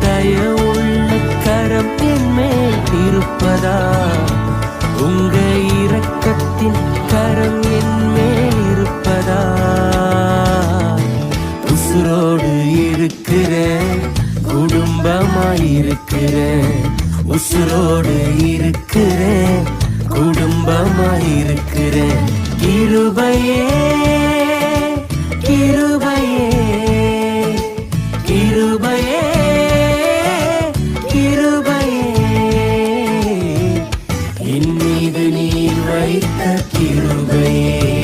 தய உள்ள கரம் என்மேல் இருப்பதா? உங்க இரக்கத்தின் கரம் என்மேல் இருப்பதா? உசுரோடு இருக்கிற குடும்பமாயிருக்கிற உசுரோடு இருக்கிற குடும்பமாயிருக்கிற இருபையே Break at you.